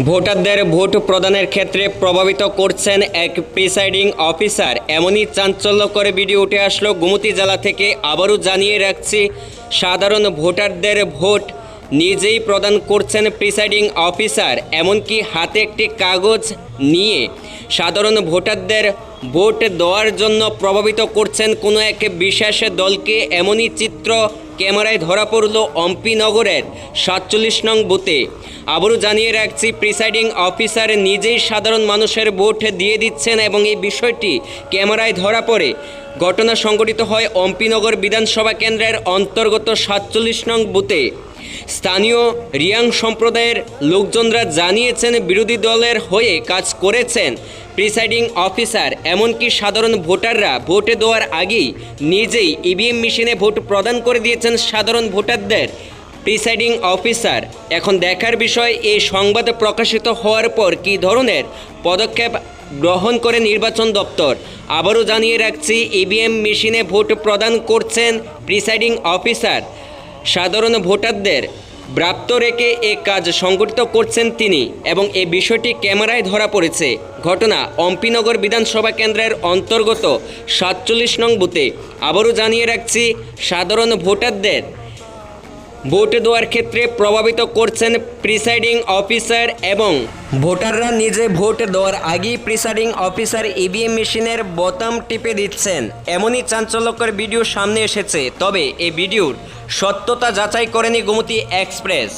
ভোটারদের ভোট প্রদানের ক্ষেত্রে প্রভাবিত করছেন এক প্রিসাইডিং অফিসার। এমনই চাঞ্চল্যকর ভিডিও উঠে আসলো গুমতি জেলা থেকে। আবারও জানিয়ে রাখছি, সাধারণ ভোটারদের ভোট নিজেই প্রদান করছেন প্রিসাইডিং অফিসার। এমনকি হাতে একটি কাগজ নিয়ে সাধারণ ভোটারদের ভোট দেওয়ার জন্য প্রভাবিত করছেন কোনো এক বিশেষ দলকে। এমনই চিত্র ক্যামেরায় ধরা পড়ল অম্পিনগরের সাতচল্লিশ নং বুথে। আবারও জানিয়ে রাখছি, প্রিসাইডিং অফিসার নিজেই সাধারণ মানুষের ভোট দিয়ে দিচ্ছেন এবং এই বিষয়টি ক্যামেরায় ধরা পড়ে। ঘটনা সংঘটিত হয় অম্পিনগর বিধানসভা কেন্দ্রের অন্তর্গত সাতচল্লিশ নং বুথে। স্থানীয় রিয়াং সম্প্রদায়ের লোকজনরা জানিয়েছেন বিরোধী দলের হয়ে কাজ করেছেন প্রিসাইডিং অফিসার, এমনকি সাধারণ ভোটাররা ভোট দেওয়ার আগেই নিজেই ইভিএম মেশিনে ভোট প্রদান করে দিয়েছেন সাধারণ ভোটারদের। প্রিসাইডিং অফিসার, এখন দেখার বিষয় এই সংবাদ প্রকাশিত হওয়ার পর কী ধরনের পদক্ষেপ গ্রহণ করে নির্বাচন দপ্তর? আবারও জানিয়ে রাখছি, ইভিএম মেশিনে ভোট প্রদান করছেন প্রিসাইডিং অফিসার। সাধারণ ভোটারদের ব্রাপ্ত রেখে এ কাজ সংগঠিত করছেন তিনি এবং এ বিষয়টি ক্যামেরায় ধরা পড়েছে। ঘটনা অম্পিনগর বিধানসভা কেন্দ্রের অন্তর্গত সাতচল্লিশ নং বুথে। আবারও জানিয়ে রাখছি, সাধারণ ভোটারদের ভোট দেওয়ার ক্ষেত্রে প্রভাবিত করছেন প্রিসাইডিং অফিসার এবং ভোটাররা নিজে ভোট দেওয়ার আগেই প্রিসাইডিং অফিসার ইভিএম মেশিনের বোতাম টিপে দিচ্ছেন। এমনই চাঞ্চল্যকর ভিডিও সামনে এসেছে। তবে এই ভিডিওর সত্যতা যাচাই করেনি গোমতী এক্সপ্রেস।